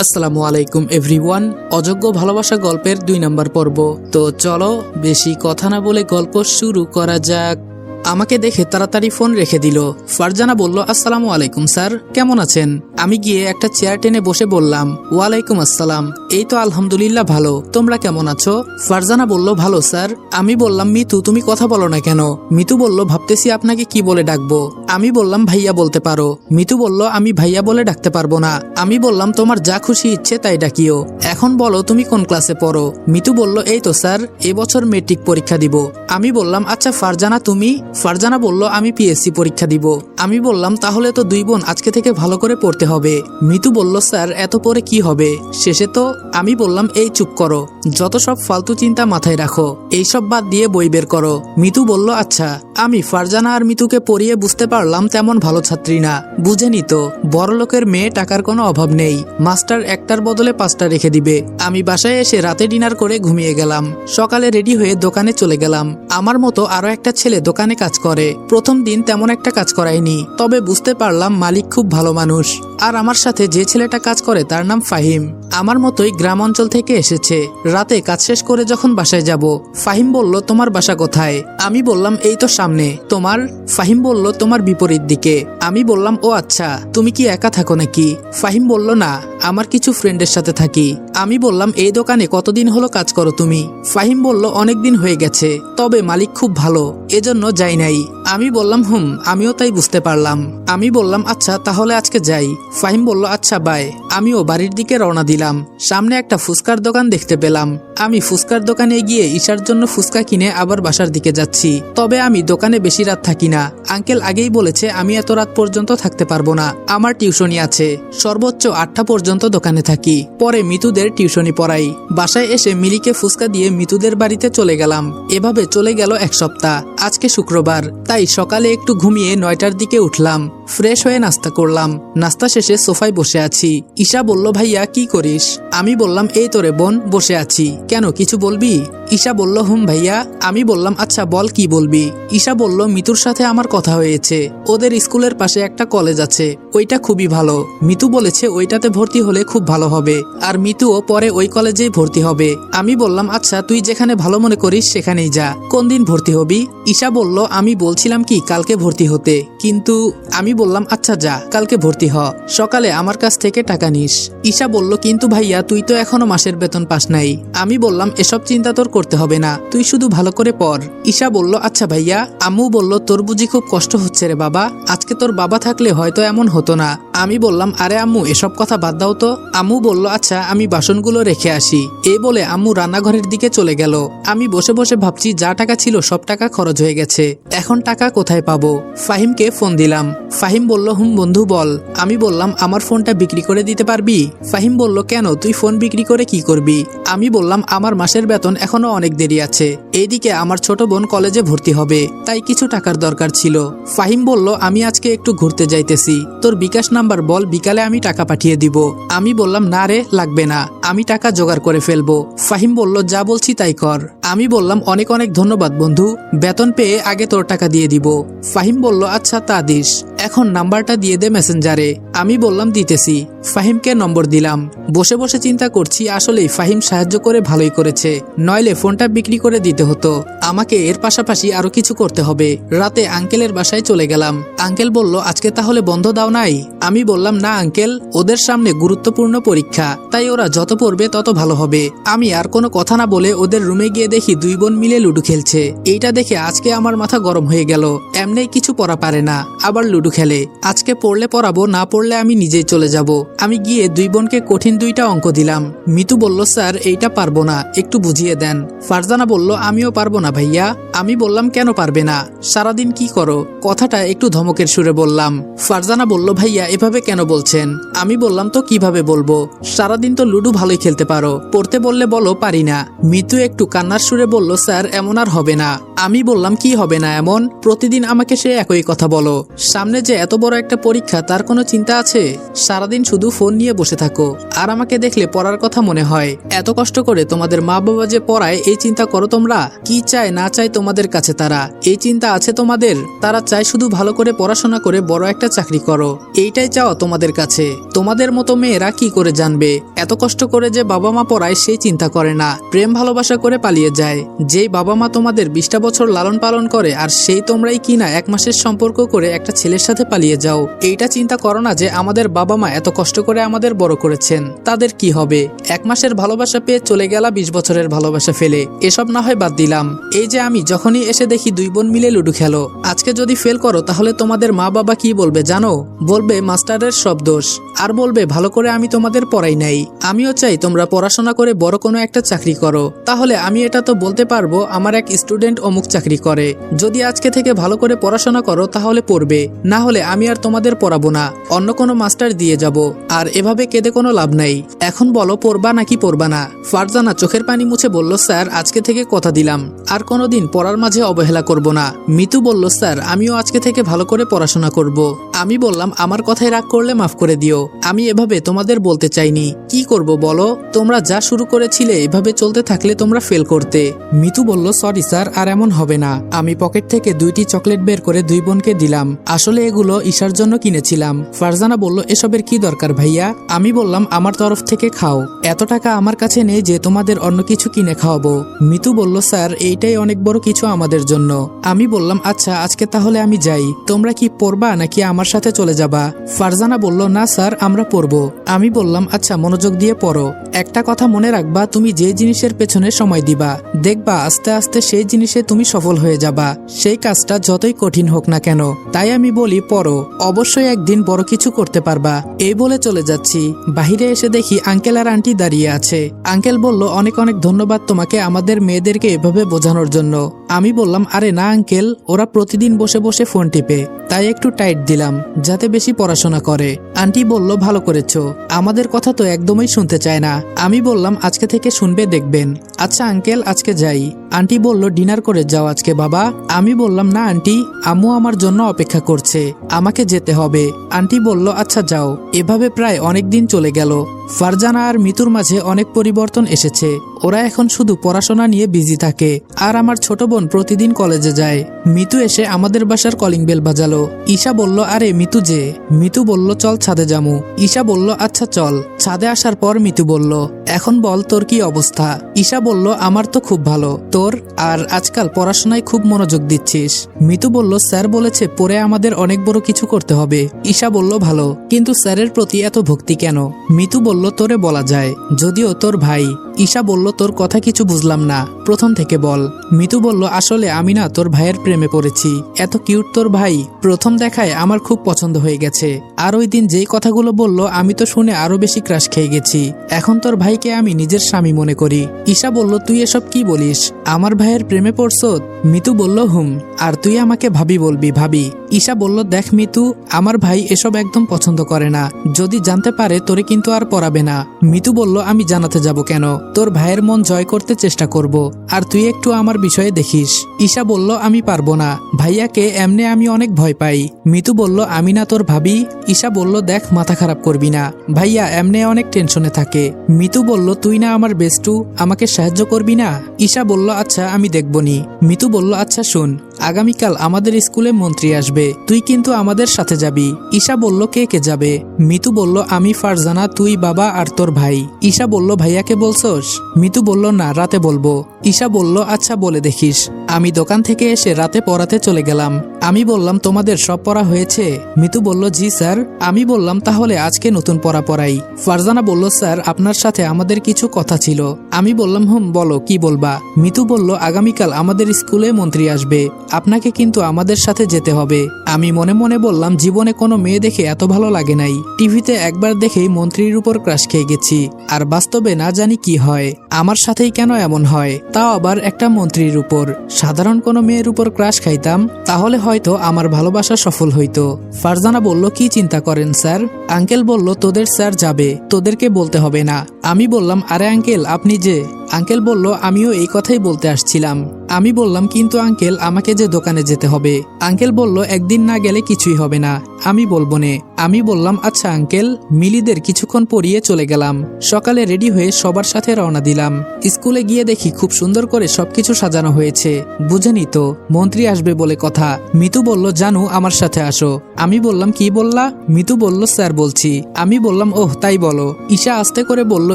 আসসালামু আলাইকুম, এভরিওয়ান। অযোগ্য ভালোবাসা গল্পের দুই নম্বর পর্ব। তো চলো, বেশি কথা না বলে গল্প শুরু করা যাক। আমাকে দেখে তাড়াতাড়ি ফোন রেখে দিল। ফারজানা বলল, আসসালামু আলাইকুম, স্যার। কেমন আছেন? আমি গিয়ে একটা চেয়ার টেনে বসে বললাম, ওয়ালাইকুম আসসালাম। এই তো আলহামদুলিল্লাহ ভালো। তোমরা কেমন আছো? ফারজানা বলল, ভালো, স্যার। আমি বললাম, মিতু, তুমি কথা বলো না কেন? মিতু বলল, ভাবতেছি আপনাকে কি বলে ডাকবো? আমি বললাম, ভাইয়া বলতে পারো। মিতু বলল, আমি ভাইয়া বলে ডাকতে পারব না। আমি বললাম, তোমার যা খুশি ইচ্ছে তাই ডাকিও। এখন বলো, তুমি কোন ক্লাসে পড়ো? মিতু বলল, এই তো, স্যার এবছর মেট্রিক পরীক্ষা দিব। আমি বললাম আচ্ছা ফারজানা, তুমি? ফারজানা বলল, আমি পিএসসি পরীক্ষা দিব। আমি বললাম, তাহলে তো দুই বোন, আজকে থেকে ভালো করে পড়তে হবে। মিতু বলল, স্যার, এত পরে কি হবে? শেষে তো আমি বললাম, এই চুপ করো। যত সব ফালতু চিন্তা মাথায় রাখো এইসব বাদ দিয়ে বই বের করো। মিতু বলল আচ্ছা। আমি ফারজানা আর মিতুকে পড়িয়ে বুঝতে পারলাম তেমন ভালো ছাত্রী না। বুঝেনি তো বড় লোকের মেয়ে টাকার কোনো অভাব নেই। মাস্টার একটার বদলে পাঁচটা রেখে দিবে। আমি বাসায় এসে রাতে ডিনার করে ঘুমিয়ে গেলাম। সকালে রেডি হয়ে দোকানে চলে গেলাম। আমার মতো আরও একটা ছেলে দোকানে কাজ করে। প্রথম দিন তেমন একটা কাজ করায়নি। তবে বুঝতে পারলাম মালিক খুব ভালো মানুষ। আর আমার সাথে যে ছেলেটা কাজ করে তার নাম ফাহিম। আমার মতোই গ্রাম অঞ্চল থেকে এসেছে। রাতে কাজ শেষ করে যখন বাসায় যাব, ফাহিম বলল, তোমার বাসা কোথায়? আমি বললাম, এই তো সামনে। তোমার? ফাহিম বলল, তোমার বিপরীত দিকে। আমি বললাম, ও আচ্ছা তুমি কি একা থাকো নাকি? ফাহিম বলল, না, আমার কিছু ফ্রেন্ডের সাথে থাকি। আমি বললাম, এই দোকানে কতদিন হলো কাজ করো তুমি? ফাহিম বলল অনেক দিন হয়ে গেছে, তবে মালিক খুব ভালো, এজন্য যাই নাই। আমি বললাম, হুম, আমিও তাই বুঝতে পারলাম। আমি বললাম আচ্ছা তাহলে আজকে যাই। ফাহিম বলল আচ্ছা বাই আমিও বাড়ির দিকে রওনা দিলাম। সামনে একটা ফুচকার দোকান দেখতে পেলাম। আমি ফুচকার দোকানে গিয়ে ঈশার জন্য ফুচকা কিনে আবার বাসার দিকে যাচ্ছি। তবে আমি দোকানে বেশি রাত থাকি না। আঙ্কেল আগেই বলেছে, আমি এত রাত পর্যন্ত থাকতে পারব না। আমার টিউশনি আছে। সর্বোচ্চ আটটা পর্যন্ত দোকানে থাকি। পরে মিতুদের টিউশনি পড়াই। বাসায় এসে মিলিকে ফুচকা দিয়ে মিতুদের বাড়িতে চলে গেলাম। এভাবে চলে গেল এক সপ্তাহ। আজকে শুক্রবার। তাই সকালে একটু ঘুমিয়ে নয়টার দিকে উঠলাম। ফ্রেশ হয়ে নাস্তা করলাম। নাস্তা শেষে সোফায় বসে আছি। ঈশা বলল, ভাইয়া, কি করিস? আমি বললাম, এই তোরে বোন, বসে আছি। কেন, কিছু বলবি? ঈশা বলল, হুম, ভাইয়া। আমি বললাম আচ্ছা বল, কি বলবি? ঈশা বলল, মিতুর সাথে আমার কথা হয়েছে। ওদের স্কুলের পাশে একটা কলেজ আছে। ওইটা খুবই ভালো। মিতু বলেছে ওইটাতে ভর্তি হলে খুব ভালো হবে। আর মিতুও পরে ওই কলেজেই ভর্তি হবে। আমি বললাম আচ্ছা তুই যেখানে ভালো মনে করিস সেখানেই যা। কোন দিন ভর্তি হবি? ঈশা বলল, আমি বলছিলাম কি, কালকে ভর্তি হতে। কিন্তু আমি বললাম আচ্ছা যা, কালকে ভর্তি হ। সকালে আমার কাছ থেকে টাকা নিস। ঈশা বলল, কিন্তু ভাইয়া, তুই তো এখনও মাসের বেতন পাস নাই। আমি বললাম, এসব চিন্তা তোর করতে হবে না। তুই শুধু ভালো করে পড়। ঈশা বলল আচ্ছা ভাইয়া। আম্মু বলল, তোর বুঝি খুব কষ্ট হচ্ছে রে বাবা। আজকে তোর বাবা থাকলে হয়তো এমন হতো না। আমি বললাম, আরে আম্মু, এসব কথা বাদ দাও তো। আম্মু বলল আচ্ছা আমি বাসনগুলো রেখে আসি। এই বলে আম্মু রান্নাঘরের দিকে চলে গেল। আমি বসে বসে ভাবছি, যা টাকা ছিল সব টাকা খরচ হয়ে গেছে। এখন টাকা কোথায় পাবো? ফাহিমকে ফোন দিলাম। ফাহিম বলল, হুম, বন্ধু, বল। আমি বললাম, আমার ফোনটা বিক্রি করে দিতে পারবি? ফাহিম বলল, কেন? তুই ফোন বিক্রি করে কি করবি? আমি বললাম, আমার মাসের বেতন এখনও অনেক দেরি আছে। এইদিকে আমার ছোট বোন কলেজে ভর্তি হবে, তাই কিছু টাকার দরকার ছিল। ফাহিম বলল, আমি আজকে একটু ঘুরতে যাইতেছি। তোর বিকাশ নাম্বার বল, বিকালে আমি টাকা পাঠিয়ে দিব। আমি বললাম, না রে, লাগবে না। আমি টাকা জোগাড় করে ফেলব। ফাহিম বলল, যা বলছি তাই কর। আমি বললাম, অনেক অনেক ধন্যবাদ বন্ধু। বেতন পেয়ে আগে তোর টাকা দিয়ে দিব। ফাহিম বলল আচ্ছা তা দিস। এখন নাম্বারটা দিয়ে দে মেসেঞ্জারে। আমি বললাম, দিতেছি। ফাহিমকে নম্বর দিলাম। বসে বসে চিন্তা করছি, আসলেই ফাহিম সাহায্য করে ভালোই করেছে। নইলে ফোনটা বিক্রি করে দিতে হতো। আমাকে এর পাশাপাশি আরও কিছু করতে হবে। রাতে আঙ্কেলের বাসায় চলে গেলাম। আঙ্কেল বলল, আজকে তাহলে বন্ধ দাও নাই? আমি বললাম, না আঙ্কেল, ওদের সামনে গুরুত্বপূর্ণ পরীক্ষা। তাই ওরা যত পড়বে তত ভালো হবে। আমি আর কোনো কথা না বলে ওদের রুমে গিয়ে দেখি দুই বোন মিলে লুডু খেলছে। এইটা দেখে আজকে আমার মাথা গরম হয়ে গেল। এমনি কিছু পড়া পারে না। আবার লুডু খেলে। আজকে পড়লে পড়াবো, না পড়লে আমি নিজেই চলে যাব। আমি গিয়ে দুই বোনকে কঠিন দুইটা অঙ্ক দিলাম। মিতু বলল, স্যার, এইটা পারব না। একটু বুঝিয়ে দেন। ফারজানা বলল, আমিও পারব না ভাইয়া। আমি বললাম, কেন পারবে না? সারাদিন কি করো? কথাটা একটু ধমকের সুরে বললাম। ফারজানা বলল, ভাইয়া, এভাবে কেন বলছেন? আমি বললাম, তো কীভাবে বলব? সারাদিন তো লুডু ভালোই খেলতে পারো। পড়তে বললে বলো, পারি না। মিতু একটু কান্নার সুরে বলল, স্যার, এমন আর হবে না। আমি বললাম, কি হবে না এমন? প্রতিদিন আমাকে সে একই কথা বলো। সামনে যে এত বড় একটা পরীক্ষা, তার কোনো চিন্তা আছে? সারাদিন শুধু ফোন নিয়ে বসে থাকো। আর আমাকে দেখলে পড়ার কথা মনে হয়। এত কষ্ট করে তোমাদের মা বাবা যে পড়ায়, এই চিন্তা করো তোমরা। কি চায় না চায় তোমাদের কাছে তারা। এই চিন্তা আছে তোমাদের? তারা চায় শুধু ভালো করে পড়াশোনা করে বড় একটা চাকরি করো। এইটাই চাও তোমাদের কাছে। তোমাদের মতো মেয়েরা কি করে জানবে? এত কষ্ট করে যে বাবা মা পড়ায় সেই চিন্তা করে না। প্রেম ভালোবাসা করে পালিয়ে যায়। যেই বাবা মা তোমাদের বিশটা বছর লালন পালন করে, আর সেই তোমরাই কিনা এক মাসের সম্পর্ক করে একটা ছেলের সাথে পালিয়ে যাও। এইটা চিন্তা করো না যে আমাদের বাবা মা এত কষ্ট করে আমাদের বড় করেছেন। তাদের কি হবে? এক মাসের ভালোবাসা পেয়ে চলে গেলা বিশ বছরের ভালোবাসা ফেলে। এসব না হয় বাদ দিলাম। এই যে আমি যখনই এসে দেখি দুই বোন মিলে লুডু খেলো। আজকে যদি ফেল করো, তাহলে তোমাদের মা বাবা কি বলবে জানো? বলবে, মাস্টারের সব দোষ। আর বলবে, ভালো করে আমি তোমাদের পড়াই নাই। আমিও চাই তোমরা পড়াশোনা করে বড় কোনো একটা চাকরি করো। তাহলে আমি এটা তো বলতে পারব, আমার এক স্টুডেন্ট অমুক চাকরি করে। যদি আজকে থেকে ভালো করে পড়াশোনা করো, তাহলে পড়বে। না হলে আমি আর তোমাদের পড়াবো না, অন্য কোনো মাস্টার দিয়ে যাব, আর এভাবে কেঁদে কোনো লাভ নাই। এখন বলো, পড়বা নাকি পড়বা না? ফারজানা চোখের পানি মুছে বলল, স্যার, আজকে থেকে কথা দিলাম। আর কোনোদিন পড়ার মাঝে অবহেলা করব না। মিতু বলল, স্যার, আমিও আজকে থেকে ভালো করে পড়াশোনা করব। আমি বললাম, আমার কথায় রাগ করলে মাফ করে দিও। আমি এভাবে তোমাদের বলতে চাইনি। কি করব বলো? তোমরা যা শুরু করেছিলে, এভাবে চলতে থাকলে তোমরা ফেল করতে। মিতু বলল সরি স্যার আর এমন হবে না। আমি পকেট থেকে দুইটি চকলেট বের করে দুই বোনকে দিলাম। আসলে এগুলো ঈশার জন্য কিনেছিলাম। ফারজানা বলল, এসবের কি দরকার ভাইয়া? আমি বললাম, আমার তরফ থেকে খাও। এত টাকা আমার কাছে নেই যে তোমাদের অন্য কিছু কিনে খাওয়াবো। মিতু বলল স্যার এইটাই অনেক বড় কিছু আমাদের জন্য। আমি বললাম আচ্ছা আজকে তাহলে আমি যাই। তোমরা কি পড়বা নাকি আমার সাথে চলে যাবা? ফারজানা বলল, না স্যার আমরা পড়ব আমি বললাম আচ্ছা মনোযোগ দিয়ে পড়ো। একটা কথা মনে রাখবা, তুমি যে জিনিসের পেছনে সময় দিবা, দেখবা আস্তে আস্তে সেই জিনিসে তুমি সফল হয়ে যাবা। সেই কাজটা যতই কঠিন হোক না কেন, তাই আমি বলি পড়ো। অবশ্যই একদিন বড় কিছু করতে পারবা। এই বলে চলে যাচ্ছি। বাহিরে এসে দেখি আঙ্কেল আর আন্টি দাঁড়িয়ে আছে। আঙ্কেল বলল, অনেক অনেক ধন্যবাদ তোমাকে আমাদের মেয়েদেরকে এভাবে বোঝানোর জন্য। আমি বললাম, আরে না আঙ্কেল, ওরা প্রতিদিন বসে বসে ফোন টিপে, তাই একটু টাইট দিলাম, যাতে বেশি পড়াশোনা করে। আন্টি বলল, ভালো করেছ। আমাদের কথা তো একদমই শুনতে চায় না। আমি বললাম, আজকে থেকে শুনবে, দেখবেন। আচ্ছা আঙ্কেল, আজকে যাই। আন্টি বলল, ডিনার করে যাও আজকে, বাবা। আমি বললাম, না, আন্টি, আম্মু আমার জন্য অপেক্ষা করছে। আমাকে যেতে হবে। আন্টি বলল আচ্ছা যাও। এভাবে প্রায় অনেক দিন চলে গেল। ফারজানা আর মিতুর মাঝে অনেক পরিবর্তন এসেছে। ওরা এখন শুধু পড়াশোনা নিয়ে বিজি থাকে। আর আমার ছোট বোন প্রতিদিন কলেজে যায়। মিতু এসে আমাদের বাসার কলিং বেল বাজালো। ঈশা বলল, আরে মিতু যে। মিতু বলল, চল ছাদে যামু। ঈশা বলল আচ্ছা চল। ছাদে আসার পর মিতু বলল, এখন বল, তোর কি অবস্থা? ঈশা বলল, আমার তো খুব ভালো। তোর আর আজকাল পড়াশোনায় খুব মনোযোগ দিচ্ছিস। মিতু বলল, স্যার বলেছে পরে আমাদের অনেক বড় কিছু করতে হবে। ঈশা বলল, ভালো। কিন্তু স্যারের প্রতি এত ভক্তি কেন? মিতু বলল তোরে বলা যায় যদিও তোর ভাই ঈশা বলল, তোর কথা কিছু বুঝলাম না। প্রথম থেকে বল। মিতু বলল, আসলে আমি না তোর ভাইয়ের প্রেমে পড়েছি। এত কিউট তোর ভাই। প্রথম দেখায় আমার খুব পছন্দ হয়ে গেছে। আর ওই দিন যেই কথাগুলো বলল, আমি তো শুনে আরও বেশি ক্রাশ খেয়ে গেছি। এখন তোর ভাইকে আমি নিজের স্বামী মনে করি। ঈশা বলল, তুই এসব কি বলিস? আমার ভাইয়ের প্রেমে পড়ছ? মিতু বলল, হুম। আর তুই আমাকে ভাবি বলবি, ভাবি। ঈশা বলল, দেখ মিতু, আমার ভাই এসব একদম পছন্দ করে না। যদি জানতে পারে, তোরে কিন্তু আর পড়াবে না। মিতু বলল, আমি জানাতে যাব কেন? তোর ভাইয়ের মন জয় করতে চেষ্টা করব। আর তুই একটু আমার বিষয়ে দেখিস। ঈশা বলল, আমি পারব না। ভাইয়াকে এমনি আমি অনেক ভয় পাই। মিতু বলল, আমি না তোর ভাবি। ঈশা বলল, দেখ, মাথা খারাপ করবি না। ভাইয়া এমনি অনেক টেনশনে থাকে। মিতু বলল, তুই না আমার বেস্টু, আমাকে সাহায্য করবি না? ঈশা বলল আচ্ছা আমি দেখবনি। মিতু বলল আচ্ছা শোন, আগামীকাল আমাদের স্কুলে মন্ত্রী আসবে। তুই কিন্তু আমাদের সাথে যাবি। ঈশা বলল, কে কে যাবে? মিতু বলল, আমি ফারজানা, তুই বাবা আর তোর ভাই। ঈশা বলল, ভাইয়াকে বলছস? মিতু বলল, না, রাতে বলব। ঈশা বলল আচ্ছা বলে দেখিস। আমি দোকান থেকে এসে রাতে পড়াতে চলে গেলাম। আমি বললাম, তোমাদের সব পড়া হয়েছে? মিতু বলল, জি, স্যার। আমি বললাম, তাহলে আজকে নতুন পড়া পড়াই। ফারজানা বলল, স্যার, আপনার সাথে আমাদের কিছু কথা ছিল। আমি বললাম, হুম, বলো, কি বলবা? মিতু বলল, আগামীকাল আমাদের স্কুলে মন্ত্রী আসবে। আপনাকে কিন্তু আমাদের সাথে যেতে হবে। আমি মনে মনে বললাম, জীবনে কোনো মেয়ে দেখে এত ভালো লাগে নাই। টিভিতে একবার দেখেই মন্ত্রীর উপর ক্রাশ খেয়ে গেছি। আর বাস্তবে না জানি কি হয়। আমার সাথেই কেন এমন হয়? তাও আবার একটা মন্ত্রীর উপর। সাধারণ কোনো মেয়ের উপর ক্রাশ খাইতাম? তাহলে হয়তো আমার ভালোবাসা সফল হইতো। ফারজানা বলল, কি চিন্তা করেন, স্যার? আঙ্কেল বলল, তোদের স্যার যাবে, তোদেরকে বলতে হবে না। আমি বললাম, আরে আঙ্কেল, আপনি যে আঙ্কেল বলল, আমিও এই কথাই বলতে আসছিলাম। আমি বললাম, কিন্তু আঙ্কেল, আমাকে যে দোকানে যেতে হবে। আঙ্কেল বলল, একদিন না গেলে কিছুই হবে না। আমি বলব নে। আমি বললাম আচ্ছা আঙ্কেল। মিলিদের কিছুক্ষণ পরিয়ে চলে গেলাম। সকালে রেডি হয়ে সবার সাথে রওনা দিলাম। স্কুলে গিয়ে দেখি খুব সুন্দর করে সবকিছু সাজানো হয়েছে। বুঝেনি তো, মন্ত্রী আসবে বলে কথা। মিতু বলল, জানু, আমার সাথে আসো। আমি বললাম, কি বললা? মিতু বলল, স্যার, বলছি। আমি বললাম, ওহ, তাই বলো। ঈশা আস্তে করে বলল,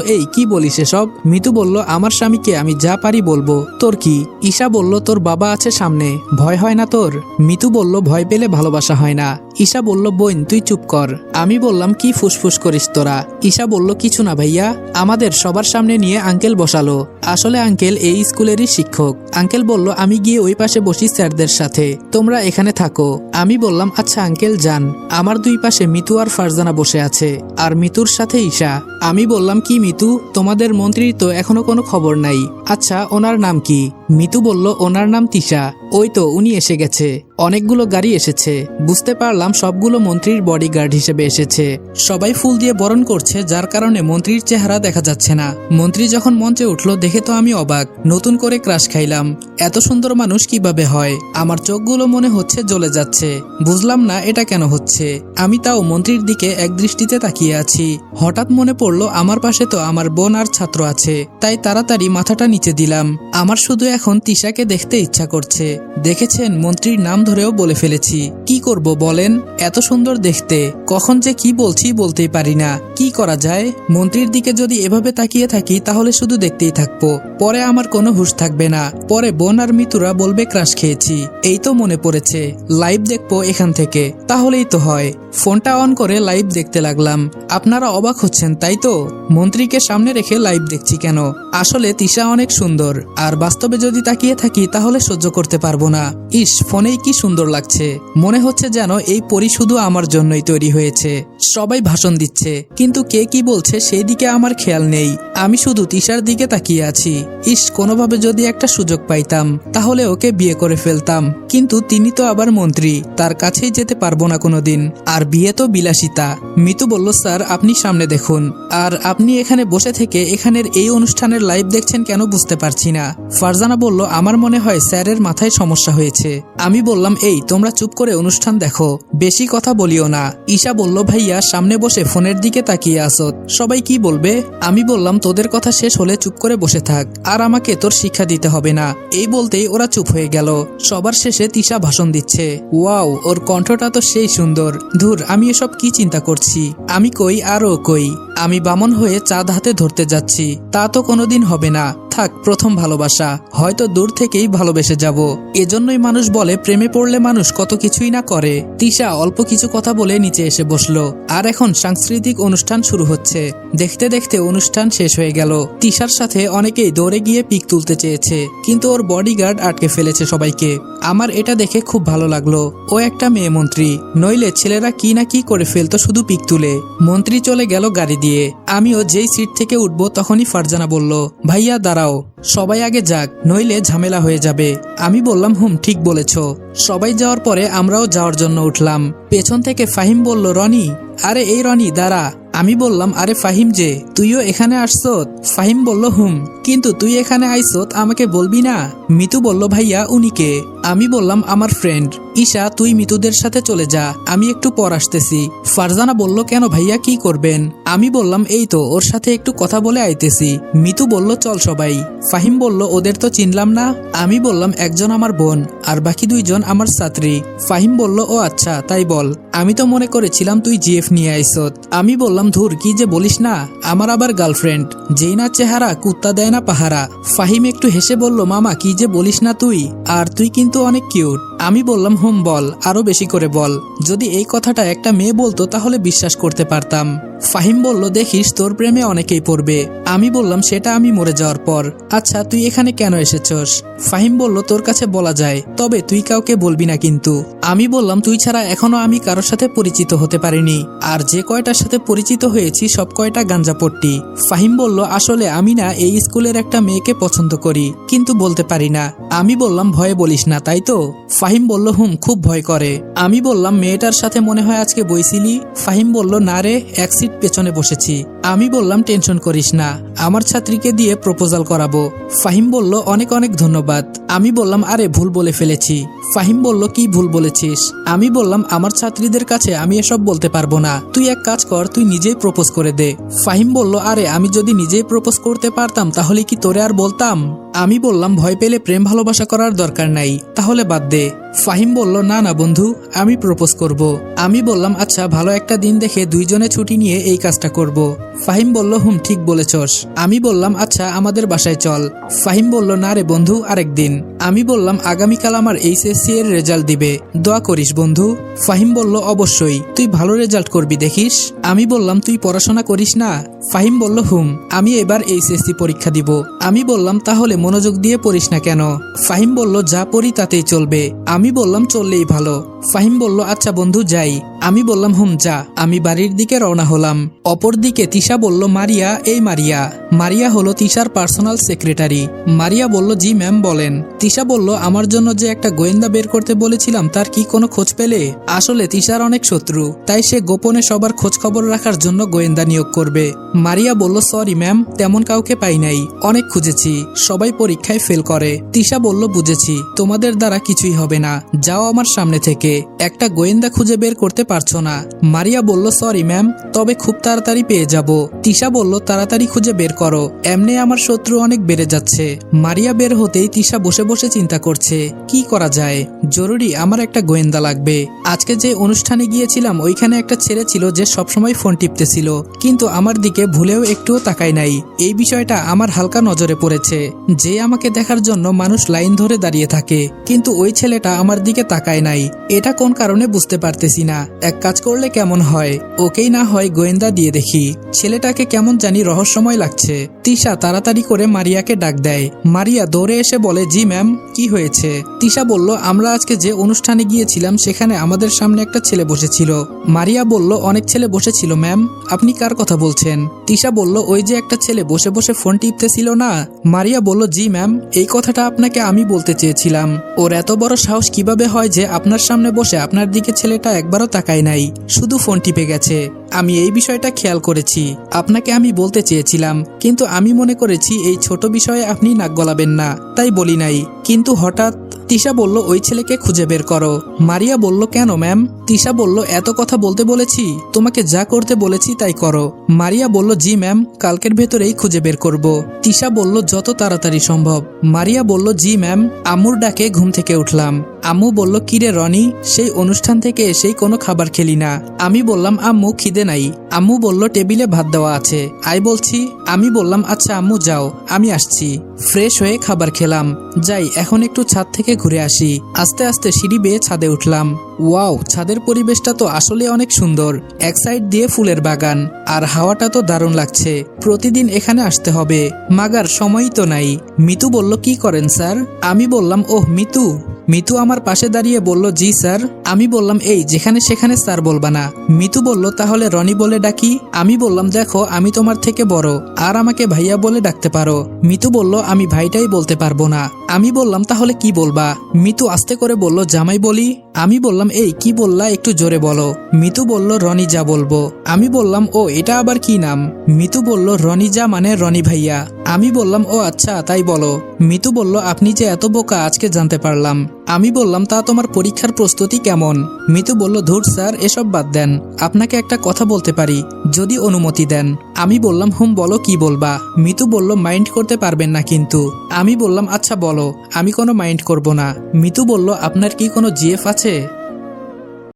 এই, কি বলিস এসব? মিতু বলল, আমার স্বামীকে আমি যা পারি বলব। তোর কি? ঈশা বলল, তোর বাবা আছে সামনে। ভয় হয় না তোর? মিতু বলল, ভয় পেলে ভালোবাসা হয় না। ঈশা বলল, বোন, তুই চুপ কর। আমি বললাম, কি ফুসফুস করিস তোরা? ঈশা বলল, কিছু না ভাইয়া, আমাদের সবার সামনে নিয়ে আঙ্কেল বসালো। আসলে আঙ্কেল এই স্কুলেরই শিক্ষক। আঙ্কেল বলল, আমি গিয়ে ওই পাশে বসি স্যারদের সাথে। তোমরা এখানে থাকো। আমি বললাম আচ্ছা আঙ্কেল, যান। আমার দুই পাশে মিতু আর ফারজানা বসে আছে, আর মিতুর সাথে ঈশা। আমি বললাম, কি মিতু? তোমাদের মন্ত্রীর তো এখনও কোনো খবর নাই। আচ্ছা ওনার নাম কি? মিতু বলল, ওনার নাম তিশা। ওই তো, উনি এসে গেছে। অনেকগুলো গাড়ি এসেছে। বুঝতে পারলাম, সবগুলো মন্ত্রীর বডিগার্ড হিসেবে এসেছে। সবাই ফুল দিয়ে বরণ করছে, যার কারণে মন্ত্রীর চেহারা দেখা যাচ্ছে না। মন্ত্রী যখন মঞ্চে উঠল, দেখে তো আমি অবাক। নতুন করে ক্রাশ খাইলাম। এত সুন্দর মানুষ কীভাবে হয়? আমার চোখগুলো মনে হচ্ছে জ্বলে যাচ্ছে। বুঝলাম না, এটা কেন হচ্ছে? আমি তাও মন্ত্রীর দিকে এক দৃষ্টিতে তাকিয়ে আছি। হঠাৎ মনে পড়ল, আমার পাশে তো আমার বোন আর ছাত্র আছে। তাই তাড়াতাড়ি মাথাটা নিচে দিলাম। আমার শুধু এখন তিশাকে দেখতে ইচ্ছা করছে। দেখেছেন, মন্ত্রীর নাম ধরেও বলে ফেলেছি। কি করব বলেন? এত সুন্দর দেখতে। কখন যে কি বলছি বলতেই পারি না। কি করা যায়? মন্ত্রীর দিকে যদি এভাবে তাকিয়ে থাকি, তাহলে শুধু দেখতেই থাকব। পরে আমার কোনো হুঁশ থাকবে না। পরে বোন আর মিতুরা বলবে, ক্রাশ খেয়েছি। এই তো মনে পড়েছে। লাইভ দেখব এখান থেকে। তাহলেই তো হয়। ফোনটা অন করে লাইভ দেখতে লাগলাম। আপনারা অবাক হচ্ছেন, তাই তো? মন্ত্রীকে সামনে রেখে লাইভ দেখছি কেন? আসলে তিশা অনেক সুন্দর। আর বাস্তবে যদি তাকিয়ে থাকি, তাহলে সহ্য করতে পারব না। ইস, ফোনেই কি সুন্দর লাগছে। মনে হচ্ছে যেন এই পরি শুধু আমার জন্যই তৈরি হয়েছে। সবাই ভাষণ দিচ্ছে। কিন্তু কে কি বলছে সেই দিকে আমার খেয়াল নেই। আমি শুধু তিশার দিকে তাকিয়ে আছি। ইস, কোনোভাবে যদি একটা সুযোগ পাইতাম, তাহলে ওকে বিয়ে করে ফেলতাম। কিন্তু তিনি তো আবার মন্ত্রী, তার কাছেই যেতে পারব না কোনোদিন। আর বিয়ে তো বিলাসিতা। মিতু বলল, স্যার, আপনি সামনে দেখুন। আর আপনি এখানে বসে থেকে এখানের এই অনুষ্ঠানের লাইভ দেখছেন কেন বুঝতে পারছি না। ফারজানা বলল, আমার মনে হয় স্যারের মাথায় সমস্যা হয়েছে। আমি বললাম, এই, তোমরা চুপ করে অনুষ্ঠান দেখো। বেশি কথা বলিও না। ঈশা বলল, ভাইয়া, সামনে বসে ফোনের দিকে তাকিয়ে আসত সবাই কি বলবে? আমি বললাম, তোদের কথা শেষ হলে চুপ করে বসে থাক। আর আমাকে তোর শিক্ষা দিতে হবে না। এই বলতেই ওরা চুপ হয়ে গেল। সবার শেষে তিশা ভাষণ দিচ্ছে। ওয়াও, ওর কণ্ঠটা তো সেই সুন্দর। ধুর, আমি এসব কি চিন্তা করছি? আমি কই আরও কই? আমি বামন হয়ে চাঁদ হাতে ধরতে যাচ্ছি। তা তো কোনোদিন হবে না। থাক, প্রথম ভালোবাসা। হয়তো দূর থেকেই ভালোবেসে যাব। এজন্যই মানুষ বলে, প্রেমে পড়লে মানুষ কত কিছুই না করে। তিশা অল্প কিছু কথা বলে নিচে এসে বসল। আর এখন সাংস্কৃতিক অনুষ্ঠান শুরু হচ্ছে। দেখতে দেখতে অনুষ্ঠান শেষ হয়ে গেল। তিশার সাথে অনেকেই দৌড়ে গিয়ে পিক তুলতে চেয়েছে। কিন্তু ওর বডিগার্ড আটকে ফেলেছে সবাইকে। আমার এটা দেখে খুব ভালো লাগল। ও একটা মেয়ে মন্ত্রী। নইলে ছেলেরা কি না কি করে ফেলতো শুধু পিক তুলে। মন্ত্রী চলে গেল গাড়ি দিয়ে। আমিও যেই সিট থেকে উঠব তখনই ফারজানা বলল, ভাইয়া, দাঁড়াও, সবাই আগে যাক, নইলে ঝামেলা হয়ে যাবে। আমি বললাম, হুম, ঠিক বলেছ। সবাই যাওয়ার পরে আমরাও যাওয়ার জন্য উঠলাম। পেছন থেকে ফাহিম বলল, রনি? আরে, এই রনি, দাঁড়া। আমি বললাম, আরে ফাহিম যে, তুইও এখানে আসছত? ফাহিম বলল, হুম, কিন্তু তুই এখানে আইসত আমাকে বলবি না? মিতু বলল, ভাইয়া উনিকে আমি বললাম, আমার ফ্রেন্ড। ঈশা, তুই মিতুদের সাথে চলে যা, আমি একটু পর আসতেছি। ফারজানা বলল, কেন ভাইয়া, কি করবেন? আমি বললাম, এই তো, ওর সাথে একটু কথা বলে আইতেছি। মিতু বলল, চল সবাই। ফাহিম বলল, ওদের তো চিনলাম না? আমি বললাম, একজন আমার বোন, আর বাকি দুইজন আমার ছাত্রী। ফাহিম বলল, ও আচ্ছা তাই বল। আমি তো মনে করেছিলাম, তুই জিএফ নিয়ে আইসত আমি বললাম ধুর কি যে বলিস না, আমার আবার গার্লফ্রেন্ড। যেই না চেহারা, কুত্তা দেয় না পাহারা। ফাহিম একটু হেসে বলল, মামা, কি যে বলিস না তুই? আর তুই কিন্তু অনেক কিউট। আমি বললাম, হুম, বল, আরও বেশি করে বল। যদি এই কথাটা একটা মেয়ে বলতো, তাহলে বিশ্বাস করতে পারতাম। ফাহিম বলল, দেখিস, তোর প্রেমে অনেকেই পড়বে। আমি বললাম, সেটা আমি মরে যাওয়ার পর। আচ্ছা তুই এখানে কেন এসেছস? ফাহিম বলল, তোর কাছে বলা যায়, তবে তুই কাউকে বলবি না কিন্তু। আমি বললাম, তুই ছাড়া এখনও আমি কারোর সাথে পরিচিত হতে পারিনি। আর যে কয়টার সাথে পরিচিত হয়েছি, সব কয়টা গাঞ্জাপট্টি। ফাহিম বলল, আসলে আমি না, এই স্কুলের একটা মেয়েকে পছন্দ করি, কিন্তু বলতে পারি না। আমি বললাম, ভয়ে বলিস না, তাই তো? ফাহিম বলল, হুম, খুব ভয় করে। আমি বললাম, মেয়েটার সাথে মনে হয় আজকে বইছিলি? ফাহিম বলল, না রে, এক সিট পেছনে বসেছি। আমি বললাম, টেনশন করিস না, আমার ছাত্রীকে দিয়ে প্রপোজাল করাবো। ফাহিম বলল, অনেক অনেক ধন্যবাদ। আমি বললাম, আরে, ভুল বলে ফেলেছি। ফাহিম বলল, কি ভুল বলেছিস। আমি বললাম, আমার ছাত্রীদের কাছে আমি এসব বলতে পারব না। তুই এক কাজ কর, তুই নিজেই প্রপোজ করে দে। ফাহিম বলল, আরে, আমি যদি নিজেই প্রপোজ করতে পারতাম, তাহলে কি তোরে আর বলতাম? আমি বললাম, ভয় পেলে প্রেম ভালোবাসা করার দরকার নাই। তাহলে বাদ দে। ফাহিম বলল, না না, বন্ধু, আমি প্রপোজ করব। আমি বললাম আচ্ছা ভালো একটা দিন দেখে দুইজনে ছুটি নিয়ে এই কাজটা করব। ফাহিম বলল, হুম, ঠিক বলেছস। আমি বললাম আচ্ছা আমাদের বাসায় চল। ফাহিম বলল, না রে বন্ধু আরেকদিন আমি বললাম, আগামীকাল আমার এইচএসসি এর রেজাল্ট দিবে। দোয়া করিস, বন্ধু। ফাহিম বলল, অবশ্যই। তুই ভালো রেজাল্ট করবি, দেখিস? আমি বললাম, তুই পড়াশোনা করিস না? ফাহিম বলল, হুম, আমি এবার এইচএসসি পরীক্ষা দিব। আমি বললাম, তাহলে মনোযোগ দিয়ে পড়িস না কেন? ফাহিম বলল, যা পড়ি তাতেই চলবে। আমি বললাম, চললেই ভালো। ফাহিম বলল আচ্ছা বন্ধু, যাই। আমি বললাম, হুম, যা। আমি বাড়ির দিকে রওনা হলাম। অপর দিকে তিশা বলল, মারিয়া, এই মারিয়া। মারিয়া হলো তিশার পার্সোনাল সেক্রেটারি। মারিয়া বলল, জি ম্যাম, বলেন। তিশা বলল, আমার জন্য যে একটা গোয়েন্দা বের করতে বলেছিলাম, তার কি কোনো খোঁজ পেলে? আসলে তিশার অনেক শত্রু, তাই সে গোপনে সবার খোঁজ খবর রাখার জন্য গোয়েন্দা নিয়োগ করবে। মারিয়া বলল, সরি ম্যাম, তেমন কাউকে পাই নাই। অনেক খুঁজেছি, সবাই পরীক্ষায় ফেল করে। তিশা বলল, বুঝেছি, তোমাদের দ্বারা কিছুই হবে না। যাও আমার সামনে থেকে। একটা গোয়েন্দা খুঁজে বের করতে পারছ না। মারিয়া বলল সরি ম্যাম তবে খুব তাড়াতাড়ি পেয়ে যাব। তিশা বলল, তাড়াতাড়ি খুঁজে বের করো, এমনি আমার শত্রু অনেক বেড়ে যাচ্ছে। মারিয়া বের হতেই তিশা বসে বসে চিন্তা করছে, কি করা যায়? জরুরি, আমার একটা গোয়েন্দা লাগবে। আজকে যে অনুষ্ঠানে গিয়েছিলাম, ওইখানে একটা ছেলে ছিল যে সবসময় ফোন টিপতেছিল, কিন্তু আমার দিকে ভুলেও একটুও তাকায় নাই। এই বিষয়টা আমার হালকা নজরে পড়েছে, যে আমাকে দেখার জন্য মানুষ লাইন ধরে দাঁড়িয়ে থাকে, কিন্তু ওই ছেলেটা আমার দিকে তাকায় নাই। এটা কোন কারণে বুঝতে পারতেছি না। এক কাজ করলে কেমন হয়? ওকেই না হয় গোয়েন্দা দিয়ে দেখি। ছেলেটাকে কেমন জানি রহস্যময় লাগছে। তিশা তাড়াতাড়ি করে মারিয়াকে ডাক দেয়। মারিয়া দৌড়ে এসে বলে, জি, ম্যাম, কি হয়েছে? তিশা বলল, আমরা আজকে যে অনুষ্ঠানে গিয়েছিলাম, সেখানে আমাদের সামনে একটা ছেলে বসেছিল। মারিয়া বলল, অনেক ছেলে বসেছিল, ম্যাম। আপনি কার কথা বলছেন? তিশা বলল, ওই যে একটা ছেলে বসে বসে ফোন টিপতেছিল না? মারিয়া বলল, জি, ম্যাম, এই কথাটা আপনাকে আমি বলতে চেয়েছিলাম। ওর এত বড় সাহস কীভাবে হয় যে আপনার সামনে বসে আপনার দিকে ছেলেটা একবারও তাকায় নাই। শুধু ফোন টিপে গেছে। আমি এই বিষয়টা খেয়াল করেছি। আপনাকে আমি বলতে চেয়েছিলাম, কিন্তু আমি মনে করেছি এই ছোট বিষয়ে আপনি নাক গলাবেন না। তাই বলি নাই। কিন্তু হঠাৎ তিশা বলল, ওই ছেলেকে খুঁজে বের করো। মারিয়া বলল, কেন, ম্যাম? তিশা বলল, এত কথা বলতে বলেছি? তোমাকে যা করতে বলেছি তাই করো। মারিয়া বলল, জি ম্যাম, কালকের ভেতরেই খুঁজে বের করব। তিশা বলল, যত তাড়াতাড়ি সম্ভব। মারিয়া বলল, জি ম্যাম। আম্মুর ডাকে ঘুম থেকে উঠলাম। আম্মু বলল, কিরে রনি, সেই অনুষ্ঠান থেকে এসেই কোনো খাবার খেলি না। আমি বললাম, আম্মু, খিদে নাই। আম্মু বলল, টেবিলে ভাত দেওয়া আছে। আই বলছি, আমি বললাম আচ্ছা আম্মু, যাও। আমি আসছি। ফ্রেশ হয়ে খাবার খেলাম। যাই, এখন একটু ছাদ থেকে ঘুরে আসি। আস্তে আস্তে সিঁড়ি বেয়ে ছাদে উঠলাম। ওয়াও, ছাদের পরিবেশটা তো আসলে অনেক সুন্দর। এক সাইড দিয়ে ফুলের বাগান, আর হাওয়াটা তো দারুণ লাগছে। প্রতিদিন এখানে আসতে হবে। মাগার, সময়ই তো নাই। মিতু বলল, কি করেন, স্যার? আমি বললাম, ওহ, মিতু। মিতু আমার পাশে দাঁড়িয়ে বলল, জি, স্যার। আমি বললাম, এই, যেখানে সেখানে স্যার বলবা না। মিতু বলল, তাহলে রনি বলে ডাকি? আমি বললাম, দেখো, আমি তোমার থেকে বড়, আর আমাকে ভাইয়া বলে ডাকতে পারো। মিতু বলল, আমি ভাইটাই বলতে পারব না। আমি বললাম, তাহলে কি বলবা? মিতু আস্তে করে বলল, জামাই বলি। আমি বললাম, এই, কি বললা? একটু জোরে বলো। মিতু বলল রনিজা বলব। আমি বললাম, ও, এটা আবার কি নাম? মিতু বলল রনিজা মানে রনি ভাইয়া। আমি বললাম, ও আচ্ছা তাই বলো। মিতু বলল, আপনি যে এত বোকা, আজকে জানতে পারলাম। আমি বললাম, তা তোমার পরীক্ষার প্রস্তুতি কেমন? মিতু বলল, ধুর স্যার, এসব বাদ দেন। আপনাকে একটা কথা বলতে পারি, যদি অনুমতি দেন। আমি বললাম, হুম, বলো, কি বলবা? মিতু বলল, মাইন্ড করতে পারবেন না কিন্তু। আমি বললাম আচ্ছা বলো, আমি কোনো মাইন্ড করব না। মিতু বলল, আপনার কি কোনো জিএফ আছে?